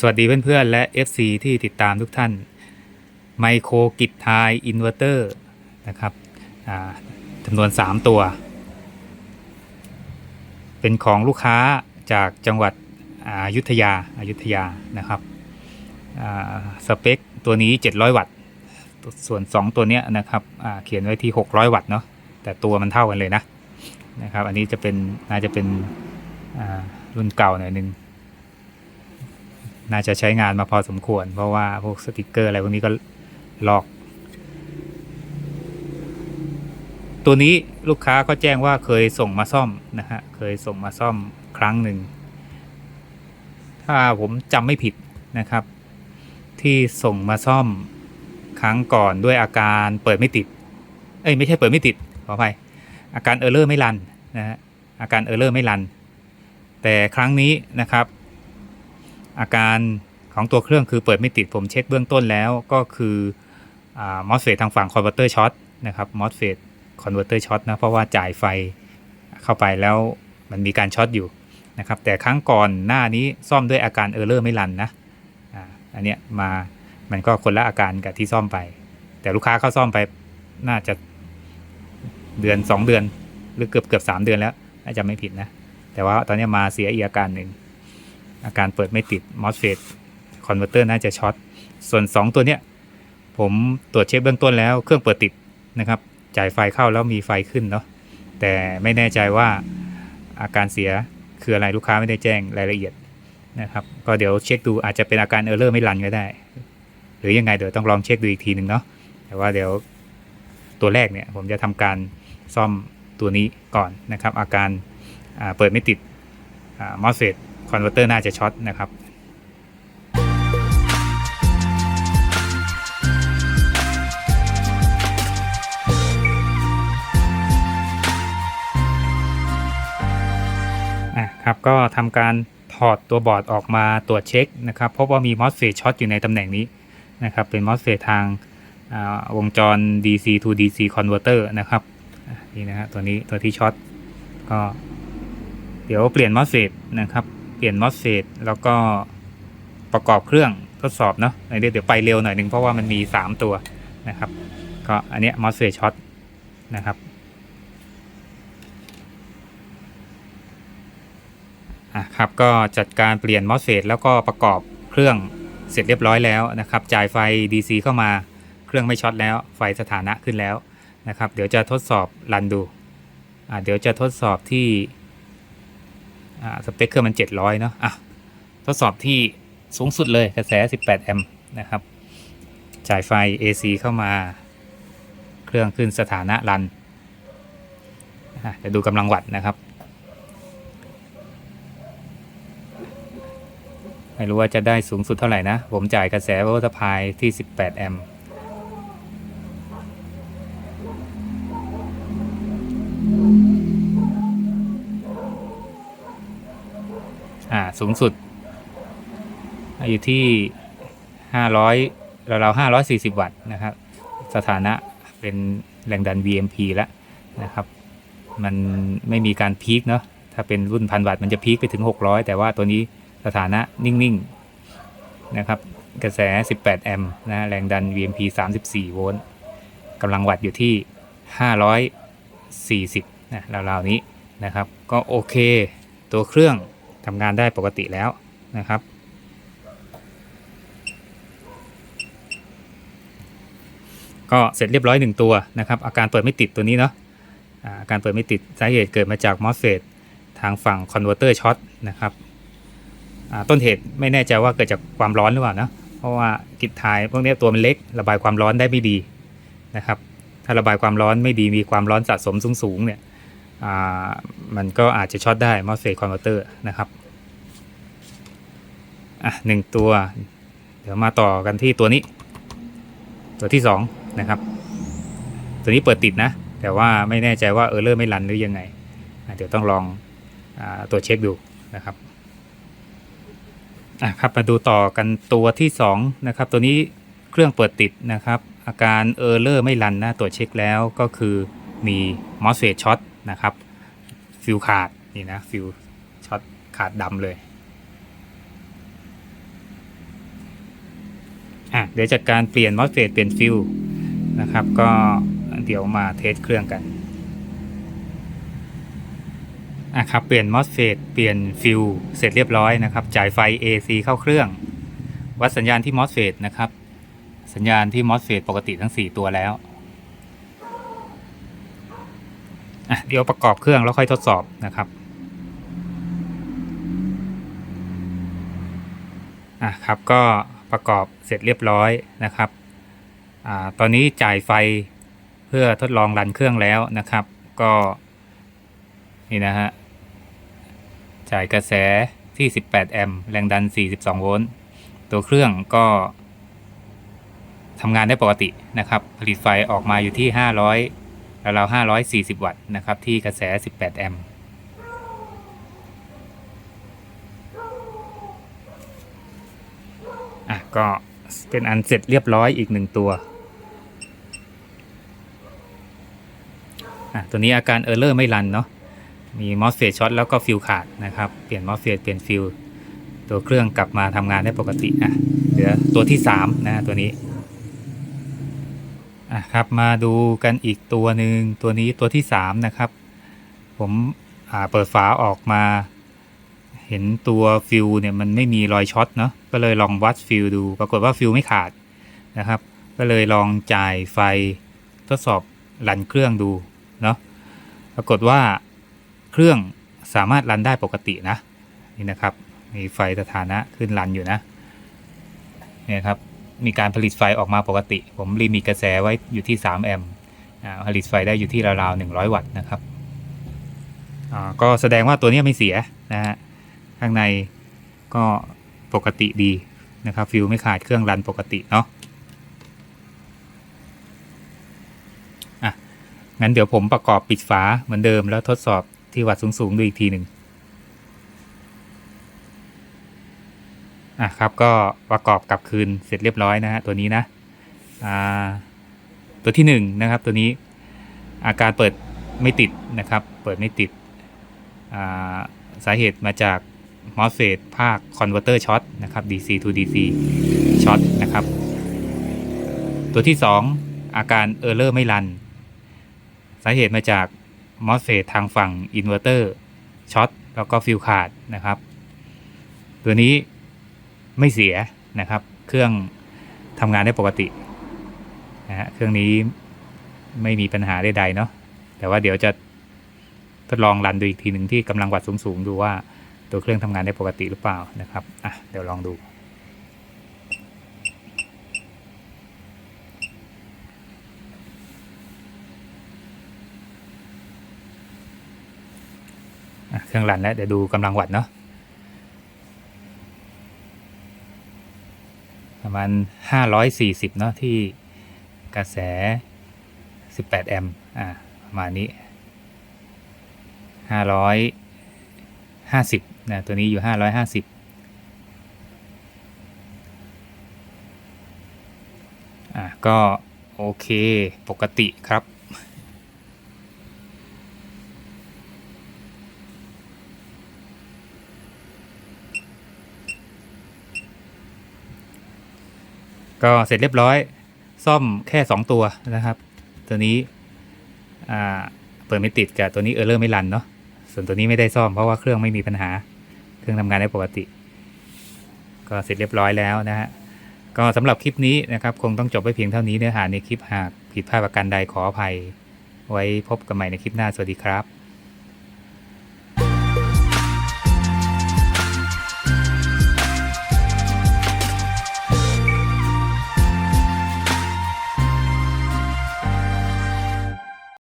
สวัสดีเพื่อนๆ และ FC ที่ติดตามทุกท่านไมโครกิจทยอินเวอร์เตอร์นะครับจำนวน 3 ตัว เป็นของลูกค้าจากจังหวัดอายุธยาอายุธยานะครับสเปคตัวนี้ 700 วัตต์ ส่วน 2 ตัวเนี้ยนะครับเขียนไว้ที่ 600 วัตต์เนาะแต่ตัวมันเท่ากันเลยนะนะครับ อันนี้จะเป็นน่าจะเป็นรุ่นเก่าหน่อยนึง น่าจะใช้งานมาพอสมควร เพราะว่าพวกสติกเกอร์อะไรพวกนี้ก็ลอก ตัวนี้ลูกค้าก็แจ้งว่าเคยส่งมาซ่อมนะฮะเคยส่งมาซ่อมครั้งหนึ่ง ถ้าผมจำไม่ผิดนะครับ ที่ส่งมาซ่อมครั้งก่อนด้วยอาการเปิดไม่ติด เอ้ยไม่ใช่เปิดไม่ติดขออภัยอาการเออร์เลอร์ไม่รันนะฮะอาการเออร์เลอร์ไม่รัน แต่ครั้งนี้นะครับ อาการของตัวเครื่องคือเปิดไม่ติดผมเช็คเบื้องต้นแล้วก็คือมอสเฟตทางฝั่งคอนเวอร์เตอร์ช็อตนะครับมอสเฟตคอนเวอร์เตอร์ช็อตนะเพราะว่าจ่ายไฟเข้าไปแล้วมันมีการช็อตอยู่นะครับแต่ครั้งก่อนหน้านี้ซ่อมด้วยอาการเออร์เลอร์ไม่รันนะอันเนี้ยมามันก็คนละอาการกับที่ซ่อมไป แต่ลูกค้าเข้าซ่อมไปน่าจะเดือน 2 เดือน หรือเกือบเกือบสามเดือนแล้วน่าจะไม่ผิดนะ แต่ว่าตอนนี้มาเสียอีกอาการหนึ่ง อาการเปิดไม่ติด MOSFET คอนเวอร์เตอร์น่าจะช็อต ส่วน 2 ตัวเนี้ยผมตรวจเช็คเบื้องต้นแล้วเครื่องเปิดติดนะครับ จ่ายไฟเข้าแล้วมีไฟขึ้นเนาะ แต่ไม่แน่ใจว่าอาการเสียคืออะไรลูกค้าไม่ได้แจ้งรายละเอียดนะครับ ก็เดี๋ยวเช็คดูอาจจะเป็นอาการเออร์เลอร์ไม่รันก็ได้ หรือยังไงเดี๋ยวต้องลองเช็คดูอีกทีหนึ่งเนาะ แต่ว่าเดี๋ยวตัวแรกเนี่ยผมจะทำการซ่อมตัวนี้ก่อนนะครับ อาการเปิดไม่ติดมอสเฟต คอนเวอร์เตอร์น่าจะช็อตนะครับอะครับก็ทำการถอดตัวบอร์ดออกมาตรวจเช็คนะครับพบว่ามี MOSFET ช็อตอยู่ในตำแหน่งนี้นะครับเป็น MOSFET ทางวงจร DC to DC converter นะครับนี่นะฮะตัวนี้ตัวที่ช็อตก็เดี๋ยวเปลี่ยน MOSFET นะครับ เปลี่ยน MOSFET แล้วก็ประกอบเครื่องทดสอบเนาะเดี๋ยวเดี๋ยวไปเร็วหน่อยหนึ่งเพราะว่ามันมี 3 ตัวนะครับ ก็อันเนี้ย MOSFET ช็อตนะครับอะครับก็จัดการเปลี่ยน MOSFET แล้วก็ประกอบเครื่องเสร็จเรียบร้อยแล้วนะครับ จ่ายไฟ DC เข้ามาเครื่องไม่ช็อตแล้ว ไฟสถานะขึ้นแล้วนะครับ เดี๋ยวจะทดสอบรันดูอะเดี๋ยวจะทดสอบที่ สเปคเครื่องมัน 700 เนาะอะทดสอบที่สูงสุดเลยกระแส 18 แอมป์นะครับ จ่ายไฟ AC เข้ามา เครื่องขึ้นสถานะรันอะเดี๋ยวดูกำลังวัตต์นะครับ ไม่รู้ว่าจะได้สูงสุดเท่าไหร่นะ ผมจ่ายกระแสวอลต์พายที่ 18 แอมป์ สูงสุด อยู่ที่ 500เราเรา540 วัตต์นะครับ สถานะเป็นแรงดัน VMP แล้วนะครับ มันไม่มีการพีคเนาะถ้าเป็นรุ่นพันวัตต์มันจะพีคไปถึง 600 แต่ว่าตัวนี้สถานะนิ่ง ๆ นะครับ กระแส 18 แอมป์นะแรงดัน VMP 34 โวลต์กำลังวัตต์อยู่ที่ 540นะราวๆนี้นะครับ ก็โอเค ตัวเครื่อง ทำงานได้ปกติแล้วนะครับ ก็เสร็จเรียบร้อย 1 ตัวนะครับ อาการเปิดไม่ติดตัวนี้เนาะอาการเปิดไม่ติดสาเหตุเกิดมาจาก MOSFET ทางฝั่งคอนเวอร์เตอร์ช็อตนะครับต้นเหตุไม่แน่ใจว่าเกิดจากความร้อนหรือเปล่านะเพราะว่ากิจทายพวกนี้ตัวมันเล็กระบายความร้อนได้ไม่ดีนะครับ ถ้าระบายความร้อนไม่ดีมีความร้อนสะสมสูงๆเนี่ยมันก็อาจจะช็อตได้ MOSFET converter นะครับ อะหนึ่งตัว เดี๋ยวมาต่อกันที่ตัวนี้ ตัวที่สองนะครับ ตัวนี้เปิดติดนะ แต่ว่าไม่แน่ใจว่าเออร์เลอร์ไม่รันหรือยังไง เดี๋ยวต้องลองอตรวเช็คดูนะครับอะครับมาดูต่อกันตัวที่2นะครับ ตัวนี้เครื่องเปิดติดนะครับ อาการเออร์เลอร์ไม่รันนะตรวจเช็คแล้วก็คือมี MOSFET ช็อตนะครับฟิวขาดนี่นะฟิวช็อตขาดดำเลย อะเดี๋ยวจากการเปลี่ยนมอสเฟตเปลี่ยนฟิลนะครับ ก็เดี๋ยวมาเทสเครื่องกันอะครับเปลี่ยนมอสเฟตเปลี่ยนฟิลเสร็จเรียบร้อยนะครับ จ่ายไฟ AC เข้าเครื่อง วัดสัญญาณที่มอสเฟตนะครับ สัญญาณที่มอสเฟตปกติทั้ง 4 ตัวแล้วอะเดี๋ยวประกอบเครื่องแล้วค่อยทดสอบนะครับอะครับก็ ประกอบเสร็จเรียบร้อยนะครับอตอนนี้จ่ายไฟเพื่อทดลองรันเครื่องแล้วนะครับ ก็นี่นะฮะจ่ายกระแสที่ 18 แอมป์แรงดัน 42 โวลต์ตัวเครื่องก็ทำงานได้ปกตินะครับ ผลิตไฟออกมาอยู่ที่ 500 แล้วเรา540 วัตต์นะครับ ที่กระแส 18 แอมป์ อะ ก็เป็นอันเสร็จเรียบร้อยอีกหนึ่งตัวตัวนี้อาการเออร์เลอร์ไม่รันเนาะมีมอสเฟตช็อตแล้วก็ฟิลขาดนะครับ เปลี่ยนมอสเฟตเปลี่ยนฟิลตัวเครื่องกลับมาทำงานได้ปกติอะเหลือตัวที่3นะตัวนี้อะครับมาดูกันอีกตัวหนึ่งตัวนี้ตัวที่3นะครับ ผมเปิดฝาออกมา เห็นตัวฟิลเนี่ยมันไม่มีรอยช็อตเนาะก็เลยลองวัดฟิลดู ปรากฏว่าฟิลไม่ขาดนะครับ ก็เลยลองจ่ายไฟทดสอบรันเครื่องดูเนาะปรากฏว่าเครื่องสามารถรันได้ปกตินะนี่นะครับ มีไฟสถานะขึ้นรันอยู่นะเนี่ยครับมีการผลิตไฟออกมาปกติ ผมลิมิกระแสไว้อยู่ที่ 3 แอมป์ผลิตไฟได้อยู่ที่ราวๆ100 วัตต์นะครับอ่าก็แสดงว่าตัวนี้ไม่เสียนะฮะ ข้างในก็ปกติดีนะครับฟิลไม่ขาดเครื่องรันปกติเนาะอะงั้นเดี๋ยวผมประกอบปิดฝาเหมือนเดิมแล้วทดสอบที่วัดสูงๆดูอีกทีหนึ่งอะครับก็ประกอบกลับคืนเสร็จเรียบร้อยนะฮะตัวนี้นะอ่าตัวที่หนึ่งนะครับตัวนี้อาการเปิดไม่ติดนะครับ เปิดไม่ติดอ่าสาเหตุมาจาก MOSFET ภาค Converter Short นะครับ DC to DC Short นะครับ ตัวที่ 2 อาการ Error ไม่รัน สาเหตุมาจาก MOSFET ทางฝั่ง Inverter Short แล้วก็ฟิลขาดนะครับ ตัวนี้ไม่เสียนะครับ เครื่องทำงานได้ปกตินะฮะเครื่องนี้ไม่มีปัญหาใดๆเนาะแต่ว่าเดี๋ยวจะทดลองรันดูอีกทีหนึ่งที่กำลังวัดสูงๆ ดูว่า ตัวเครื่องทำงานได้ปกติหรือเปล่านะครับอะเดี๋ยวลองดูเครื่องรันแล้วเดี๋ยวดูกำลังวัดเนาะประมาณ 540 เนาะที่กระแส 18 แอมป์อ่าประมาณนี้500ห้าสิบ นะตัวนี้อยู่ห้าร้อยห้าสิบอะก็ โอเคปกติครับ ก็เสร็จเรียบร้อยซ่อมแค่ 2 ตัวนะครับ ตัวนี้อ่าเปิดไม่ติดกับตัวนี้เออร์เลอร์ไม่รันเนาะส่วนตัวนี้ไม่ได้ซ่อมเพราะว่าเครื่องไม่มีปัญหา เครื่องทำงานได้ปกติ ก็เสร็จเรียบร้อยแล้วนะฮะก็สำหรับคลิปนี้นะครับ คงต้องจบไปเพียงเท่านี้เนื้อหาในคลิปหากผิดพลาดประการใดขออภัย ไว้พบกันใหม่ในคลิปหน้าสวัสดีครับ